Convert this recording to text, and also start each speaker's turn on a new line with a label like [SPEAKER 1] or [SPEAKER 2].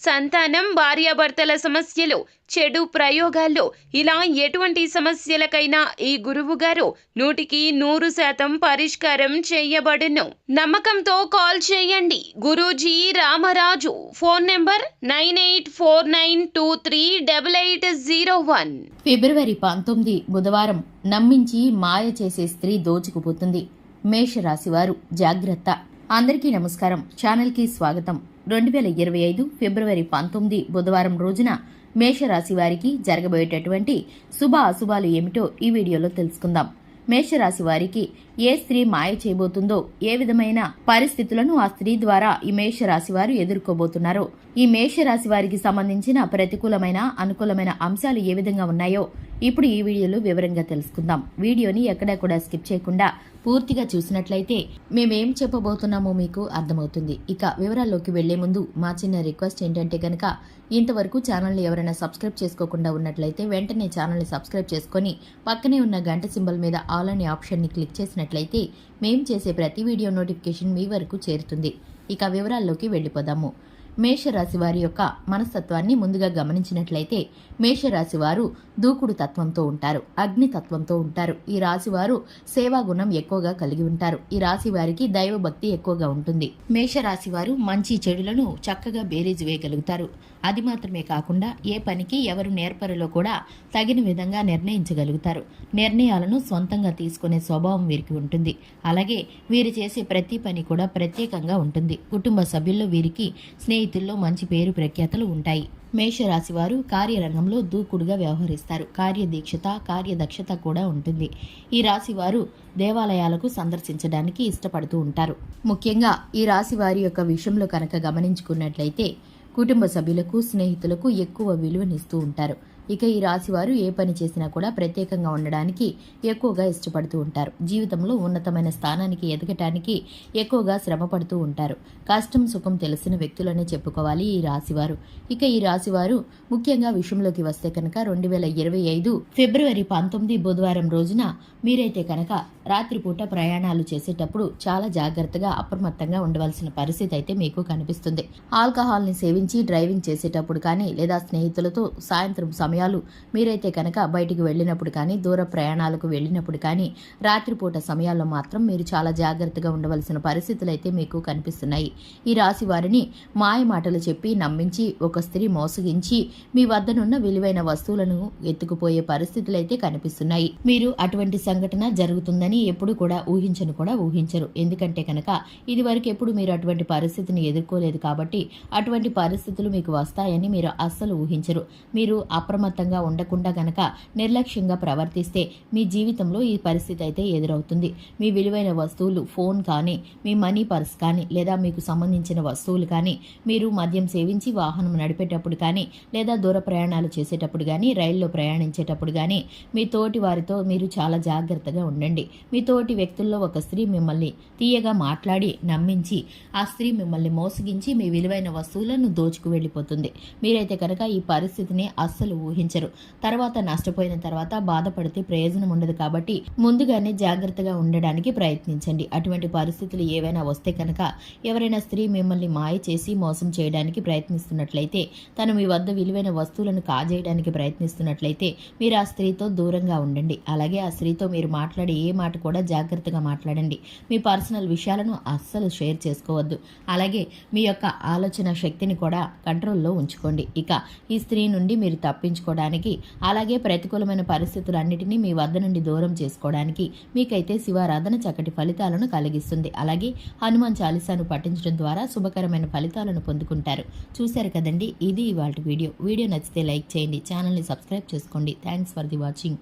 [SPEAKER 1] సంతానం భార్యాభర్తల సమస్యలు చెడు ప్రయోగాల్లో. ఇలా ఎటువంటి సమస్యలకైనా ఈ గురువు గారు నూటికి నూరు శాతం పరిష్కారం చేయబడును. నమ్మకంతో కాల్ చేయండి. Guruji Ramaraju. Phone number nine eight four nine two three double eight zero one.
[SPEAKER 2] ఫిబ్రవరి పంతొమ్మిది బుధవారం నమ్మించి మాయ చేసే స్త్రీ దోచుకుపోతుంది. మేషరాశివారు జాగ్రత్త. అందరికీ నమస్కారం. ఛానల్కి స్వాగతం. రెండు వేల ఇరవై ఐదు ఫిబ్రవరి పంతొమ్మిది బుధవారం రోజున మేషరాశి వారికి జరగబోయేటటువంటి శుభ అశుభాలు ఏమిటో ఈ వీడియోలో తెలుసుకుందాం. మేషరాశి వారికి ఏ స్త్రీ మాయ చేయబోతుందో ఏ విధమైన పరిస్థితులను ఆ స్త్రీ ద్వారా ఈ మేషరాశి వారు ఎదుర్కోబోతున్నారో ఈ మేషరాశి వారికి సంబంధించిన ప్రతికూలమైన అనుకూలమైన అంశాలు ఏ విధంగా ఉన్నాయో ఇప్పుడు ఈ వీడియోలో వివరంగా తెలుసుకుందాం. వీడియోని ఎక్కడా కూడా స్కిప్ చేయకుండా పూర్తిగా చూసినట్లయితే మేమేం చెప్పబోతున్నామో మీకు అర్థమవుతుంది. ఇక వివరాల్లోకి వెళ్ళే ముందు మా చిన్న రిక్వెస్ట్ ఏంటంటే గనక ఇంతవరకు ఛానల్ని ఎవరైనా సబ్స్క్రైబ్ చేసుకోకుండా ఉన్నట్లయితే వెంటనే ఛానల్ని సబ్స్క్రైబ్ చేసుకొని పక్కనే ఉన్న గంట సింబల్ మీద ఆల్ అనే ఆప్షన్ని క్లిక్ చేసినట్లయితే మేం చేసే ప్రతి వీడియో నోటిఫికేషన్ మీ వరకు చేరుతుంది. ఇక వివరాల్లోకి వెళ్ళిపోదాము. మేషరాశి వారి యొక్క మనస్తత్వాన్ని ముందుగా గమనించినట్లయితే మేషరాశి వారు దూకుడు తత్వంతో ఉంటారు అగ్ని తత్వంతో ఉంటారు. ఈ రాశి వారు సేవా గుణం ఎక్కువగా కలిగి ఉంటారు. ఈ రాశి వారికి దైవభక్తి ఎక్కువగా ఉంటుంది. మేషరాశి వారు మంచి చెడులను చక్కగా బేరీజ్ వేయగలుగుతారు. అది మాత్రమే కాకుండా ఏ పనికి ఎవరు నేర్పరలో కూడా తగిన విధంగా నిర్ణయించగలుగుతారు. నిర్ణయాలను సొంతంగా తీసుకునే స్వభావం వీరికి ఉంటుంది. అలాగే వీరు చేసే ప్రతి పని కూడా ప్రత్యేకంగా ఉంటుంది. కుటుంబ సభ్యుల్లో వీరికి స్నేహితుల్లో మంచి పేరు ప్రఖ్యాతలు ఉంటాయి. మేషరాశి వారు కార్యరంగంలో దూకుడుగా వ్యవహరిస్తారు. కార్యదీక్షత కార్యదక్షత కూడా ఉంటుంది. ఈ రాశి వారు దేవాలయాలకు సందర్శించడానికి ఇష్టపడుతూ ఉంటారు. ముఖ్యంగా ఈ రాశి వారి యొక్క విషయంలో కనుక గమనించుకున్నట్లయితే కుటుంబ సభ్యులకు స్నేహితులకు ఎక్కువ విలువనిస్తూ ఉంటారు. ఇక ఈ రాశివారు ఏ పని చేసినా కూడా ప్రత్యేకంగా ఉండడానికి ఎక్కువగా ఇష్టపడుతూ ఉంటారు. జీవితంలో ఉన్నతమైన స్థానానికి ఎదగటానికి ఎక్కువగా శ్రమ పడుతూ ఉంటారు. కష్టం సుఖం తెలిసిన వ్యక్తులనే చెప్పుకోవాలి ఈ రాశివారు. ఇక ఈ రాశివారు ముఖ్యంగా విషయంలోకి వస్తే కనుక రెండు వేల ఇరవై ఐదు ఫిబ్రవరి పంతొమ్మిది బుధవారం రోజున మీరైతే కనుక రాత్రిపూట ప్రయాణాలు చేసేటప్పుడు చాలా జాగ్రత్తగా అప్రమత్తంగా ఉండవలసిన పరిస్థితి అయితే మీకు కనిపిస్తుంది. ఆల్కహాల్ని సేవించి డ్రైవింగ్ చేసేటప్పుడు కానీ లేదా స్నేహితులతో సాయంత్రం సమయం సమయాలు. మీరైతే కనుక బయటికి వెళ్ళినప్పుడు కానీ దూర ప్రయాణాలకు వెళ్ళినప్పుడు కానీ రాత్రిపూట సమయాల్లో మాత్రం మీరు చాలా జాగ్రత్తగా ఉండవలసిన పరిస్థితులు అయితే మీకు కనిపిస్తున్నాయి. ఈ రాశి వారిని మాయ మాటలు చెప్పి నమ్మించి ఒక స్త్రీ మోసగించి మీ వద్దనున్న విలువైన వస్తువులను ఎత్తుకుపోయే పరిస్థితులు అయితే కనిపిస్తున్నాయి. మీరు అటువంటి సంఘటన జరుగుతుందని ఎప్పుడు కూడా ఊహించను కూడా ఊహించరు. ఎందుకంటే కనుక ఇది వరకు ఎప్పుడు మీరు అటువంటి పరిస్థితిని ఎదుర్కోలేదు కాబట్టి అటువంటి పరిస్థితులు మీకు వస్తాయని మీరు అస్సలు ఊహించరు. మీరు అప్రమత్తంగా ఉండకుండా గనక నిర్లక్ష్యంగా ప్రవర్తిస్తే మీ జీవితంలో ఈ పరిస్థితి అయితే ఎదురవుతుంది. మీ విలువైన వస్తువులు ఫోన్ కానీ మీ మనీ పర్స్ కానీ లేదా మీకు సంబంధించిన వస్తువులు కానీ మీరు మద్యం సేవించి వాహనం నడిపేటప్పుడు కానీ లేదా దూర ప్రయాణాలు చేసేటప్పుడు కానీ రైల్లో ప్రయాణించేటప్పుడు కానీ మీ తోటి వారితో మీరు చాలా జాగ్రత్తగా ఉండండి. మీ తోటి వ్యక్తుల్లో ఒక స్త్రీ మిమ్మల్ని తీయగా మాట్లాడి నమ్మించి ఆ స్త్రీ మిమ్మల్ని మోసగించి మీ విలువైన వస్తువులను దోచుకు వెళ్ళిపోతుంది. మీరైతే కనుక ఈ పరిస్థితిని అస్సలు ఊహించరు. తర్వాత నష్టపోయిన తర్వాత బాధపడితే ప్రయోజనం ఉండదు కాబట్టి ముందుగానే జాగ్రత్తగా ఉండడానికి ప్రయత్నించండి. అటువంటి పరిస్థితులు ఏవైనా వస్తే కనుక ఎవరైనా స్త్రీ మిమ్మల్ని మాయ చేసి మోసం చేయడానికి ప్రయత్నిస్తున్నట్లయితే తను మీ వద్ద విలువైన వస్తువులను కాజేయడానికి ప్రయత్నిస్తున్నట్లయితే మీరు ఆ స్త్రీతో దూరంగా ఉండండి. అలాగే ఆ స్త్రీతో మీరు మాట్లాడే ఏ మాట కూడా జాగ్రత్తగా మాట్లాడండి. మీ పర్సనల్ విషయాలను అస్సలు షేర్ చేసుకోవద్దు. అలాగే మీ యొక్క ఆలోచన శక్తిని కూడా కంట్రోల్లో ఉంచుకోండి. ఇక ఈ స్త్రీ నుండి మీరు తప్పించుకోవడానికి అలాగే ప్రతికూలమైన పరిస్థితులన్నిటినీ మీ వద్ద నుండి దూరం చేసుకోవడానికి మీకైతే శివారాధన చక్కటి ఫలితాలను కలిగిస్తుంది. అలాగే హనుమాన్ చాలీసాను పఠించడం ద్వారా శుభకరమైన ఫలితాలను పొందుకుంటారు. చూశారు కదండి ఇది ఇవాళ వీడియో. వీడియో నచ్చితే లైక్ చేయండి ఛానల్ని సబ్స్క్రైబ్ చేసుకోండి. Thanks for the watching.